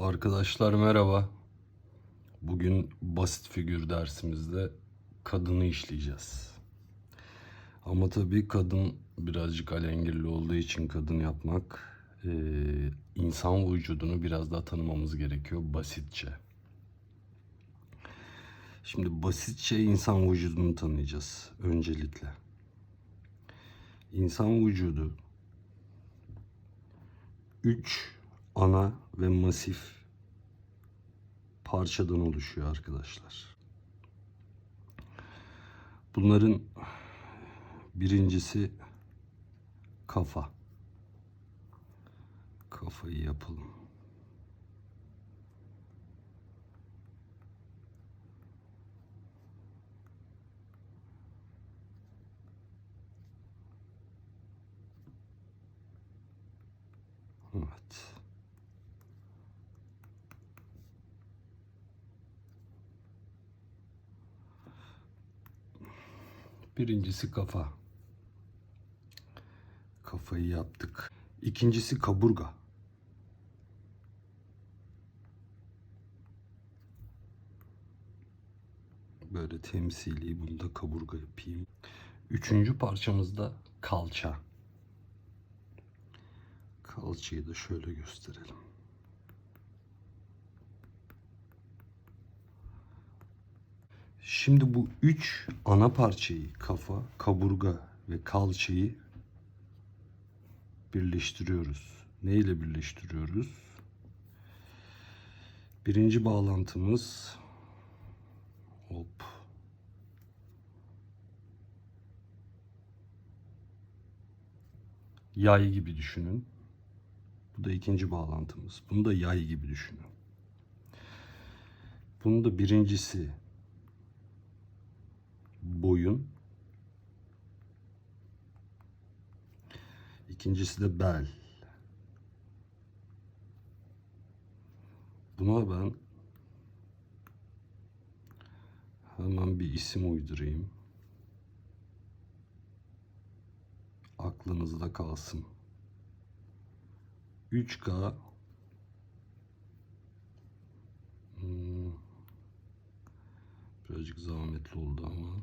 Arkadaşlar merhaba. Bugün basit figür dersimizde kadını işleyeceğiz. Ama tabii kadın birazcık alengirli olduğu için kadın yapmak insan vücudunu biraz daha tanımamız gerekiyor basitçe. Şimdi basitçe insan vücudunu tanıyacağız öncelikle. İnsan vücudu 3 ana ve masif parçadan oluşuyor arkadaşlar. Bunların birincisi kafa. Kafayı yapalım. Evet. Birincisi kafa. Kafayı yaptık. İkincisi kaburga. Böyle temsili bunda kaburga yapayım. Üçüncü parçamızda kalça. Kalçayı da şöyle gösterelim. Şimdi bu üç ana parçayı kafa, kaburga ve kalçayı birleştiriyoruz. Ne ile birleştiriyoruz? Birinci bağlantımız hop yay gibi düşünün. Bu da ikinci bağlantımız. Bunu da yay gibi düşünün. Bunun da birincisi boyun. İkincisi de bel. Buna ben hemen bir isim uydurayım. Aklınızda kalsın. 3K Hmm. Birazcık zahmetli oldu ama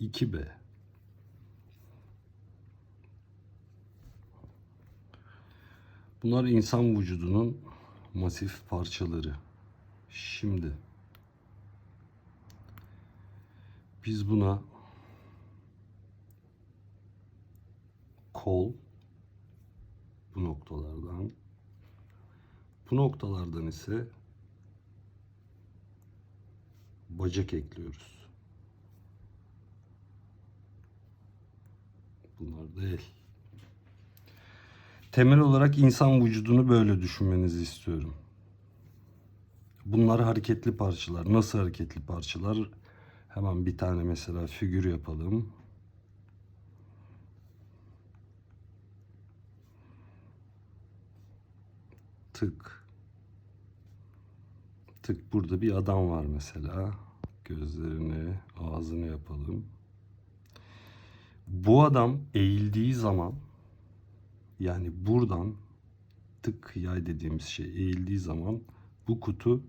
2B Bunlar insan vücudunun masif parçaları. Şimdi biz buna kol bu noktalardan bu noktalardan ise bacak ekliyoruz. Bunlar el. Temel olarak insan vücudunu böyle düşünmenizi istiyorum. Bunlar hareketli parçalar. Nasıl hareketli parçalar? Hemen bir tane mesela figür yapalım. Tık. Tık burada bir adam var mesela. Gözlerini, ağzını yapalım. Bu adam eğildiği zaman yani buradan tık yay dediğimiz şey eğildiği zaman bu kutu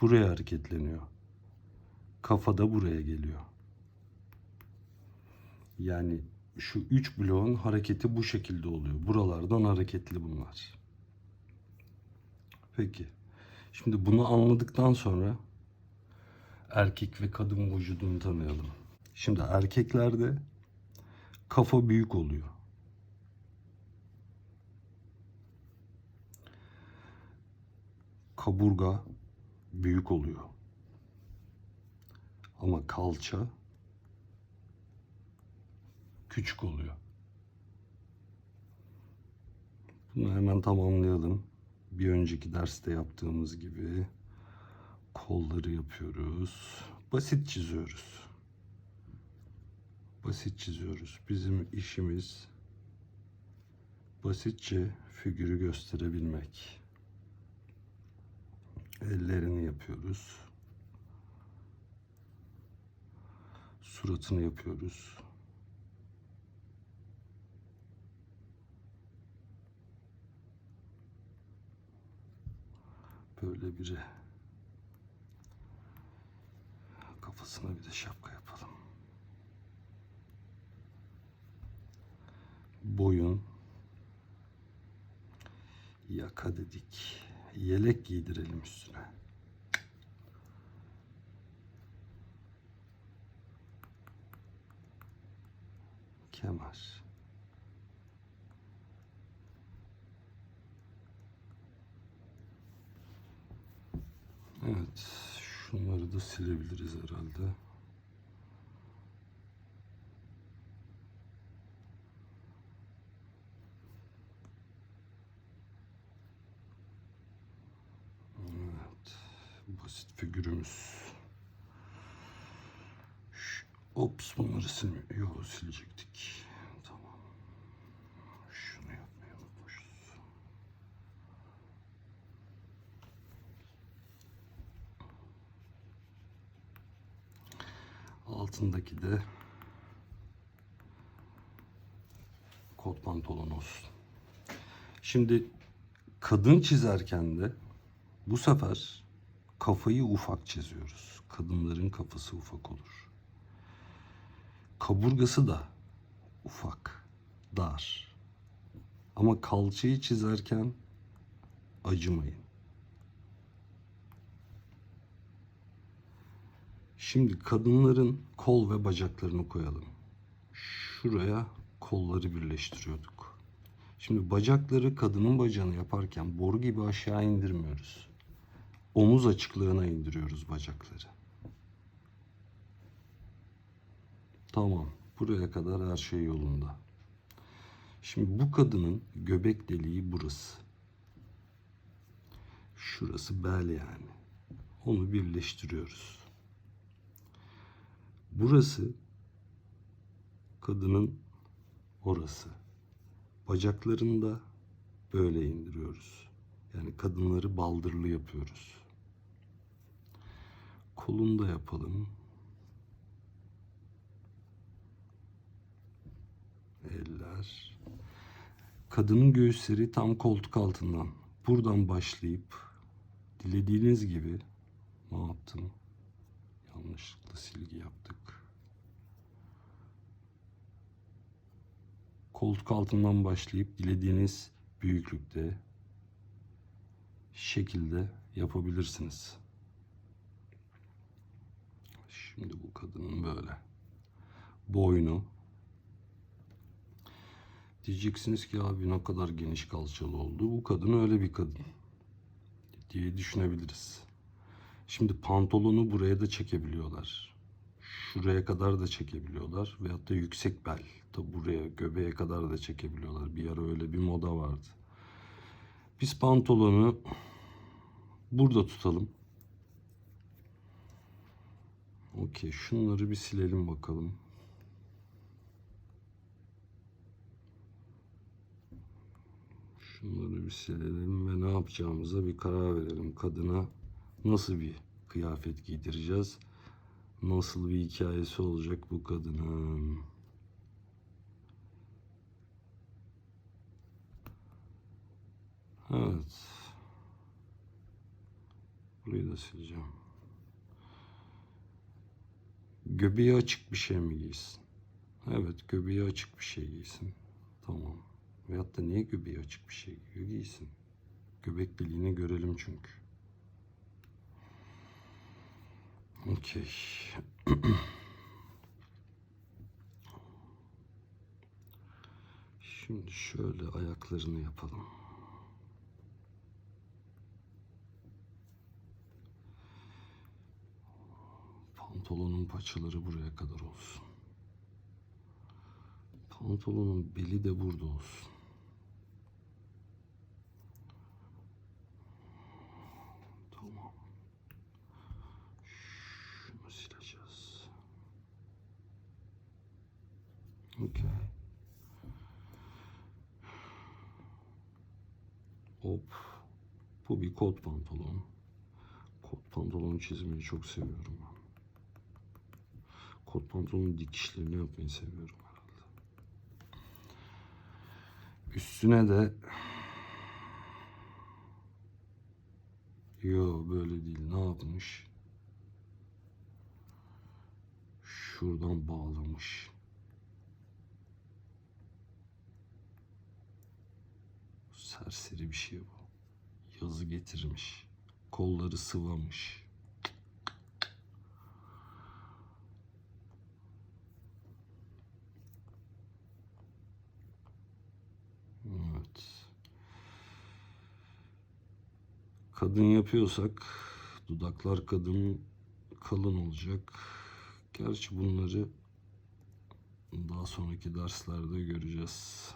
buraya hareketleniyor. Kafa da buraya geliyor. Yani şu üç bloğun hareketi bu şekilde oluyor. Buralardan hareketli bunlar. Peki. Şimdi bunu anladıktan sonra erkek ve kadın vücudunu tanıyalım. Şimdi erkeklerde kafa büyük oluyor. Kaburga büyük oluyor. Ama kalça küçük oluyor. Bunu hemen tamamlayalım. Bir önceki derste yaptığımız gibi kolları yapıyoruz. Basit çiziyoruz basit çiziyoruz. Bizim işimiz basitçe figürü gösterebilmek. Ellerini yapıyoruz. Suratını yapıyoruz. Böyle biri. Kafasına bir de şapka yapalım. Boyun. Yaka dedik. Yelek giydirelim üstüne. Kemer. Evet, şunları da silebiliriz herhalde. Evet, basit figürümüz. Ş- Ops bunları silmi Yok silecektik. Tamam. Şunu yapmayı unutmuşuz. Altındaki de kot pantolon olsun. Şimdi kadın çizerken de bu sefer kafayı ufak çiziyoruz. Kadınların kafası ufak olur. Kaburgası da ufak, dar. Ama kalçayı çizerken acımayın. Şimdi kadınların kol ve bacaklarını koyalım. Şuraya kolları birleştiriyorduk. Şimdi bacakları kadının bacağını yaparken boru gibi aşağı indirmiyoruz. Omuz açıklığına indiriyoruz bacakları. Tamam. Buraya kadar her şey yolunda. Şimdi bu kadının göbek deliği burası. Şurası bel yani. Onu birleştiriyoruz. Burası kadının orası. Bacaklarını da böyle indiriyoruz. Yani kadınları baldırlı yapıyoruz. Kolunu da yapalım. Eller. Kadının göğüsleri tam koltuk altından. Buradan başlayıp dilediğiniz gibi ne yaptım? Yanlışlıkla silgi yaptık. Koltuk altından başlayıp dilediğiniz büyüklükte şekilde yapabilirsiniz. Şimdi bu kadının böyle boynu diyeceksiniz ki abi ne kadar geniş kalçalı oldu. Bu kadın öyle bir kadın diye düşünebiliriz. Şimdi pantolonu buraya da çekebiliyorlar. Şuraya kadar da çekebiliyorlar. Veyahut da yüksek bel. Da buraya göbeğe kadar da çekebiliyorlar. Bir ara öyle bir moda vardı. Biz pantolonu burada tutalım. Okey. Şunları bir silelim bakalım. Şunları bir silelim ve ne yapacağımıza bir karar verelim. Kadına nasıl bir kıyafet giydireceğiz? Nasıl bir hikayesi olacak bu kadının? Evet. Burayı da sileceğim. Göbeği açık bir şey mi giysin? Evet, göbeği açık bir şey giysin. Tamam. Veyahut da niye göbeği açık bir şey giyiyor? Giysin. Göbek deliğini görelim çünkü. Okey. Şimdi şöyle ayaklarını yapalım. Pantolonun paçaları buraya kadar olsun. Pantolonun beli de burada olsun. Tamam. Şunu sileceğiz. Okey. Hop. Bu bir kot pantolon. Kot pantolon çizmeyi çok seviyorum. Kot pantolonun dikişlerini yapmayı seviyorum herhalde. Üstüne de Yo böyle değil. Ne yapmış? Şuradan bağlamış. Serseri bir şey bu. Yazı getirmiş. Kolları sıvamış. Evet. Kadın yapıyorsak dudaklar kadın kalın olacak. Gerçi bunları daha sonraki derslerde göreceğiz.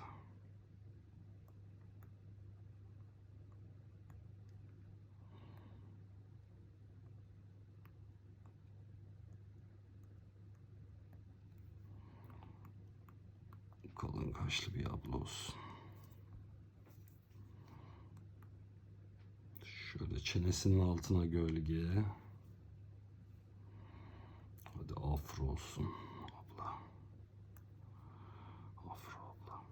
Kalın kaşlı bir abla olsun. Şöyle çenesinin altına gölge. Hadi afro olsun abla. Afro abla.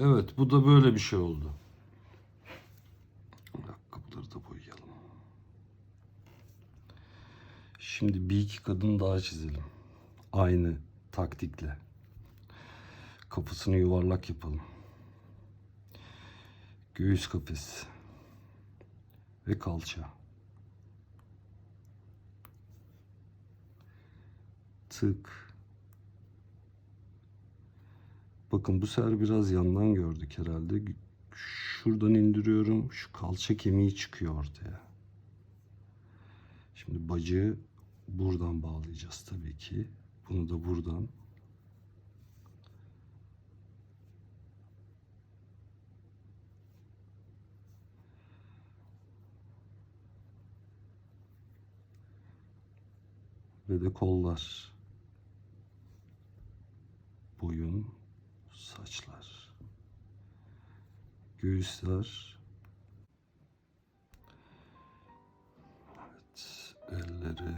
Evet bu da böyle bir şey oldu. Ayakkabıları da boyayalım. Şimdi bir iki kadın daha çizelim. Aynı taktikle. Kafasını yuvarlak yapalım. Göğüs kafesi. Ve kalça. Tık. Bakın bu sefer biraz yandan gördük herhalde. Şuradan indiriyorum. Şu kalça kemiği çıkıyor ortaya. Şimdi bacağı buradan bağlayacağız tabii ki. Bunu da buradan. Ve de kollar. Boyun, saçlar, göğüsler, evet, elleri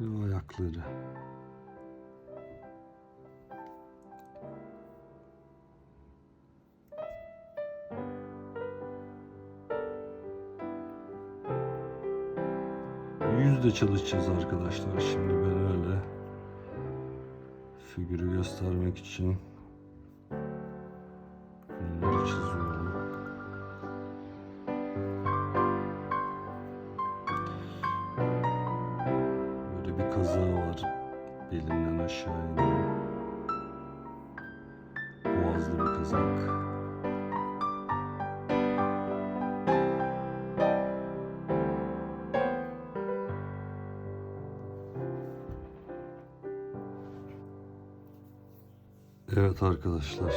ve ayakları. Yüzde çalışacağız arkadaşlar. Şimdi öyle figürü göstermek için bunları çiziyorum. Böyle bir kazağı var belinden aşağı inen. Boğazlı bir kazak. Evet arkadaşlar.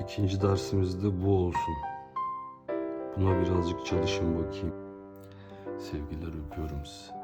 İkinci dersimiz de bu olsun. Buna birazcık çalışın bakayım. Sevgiler öpüyorum sizi.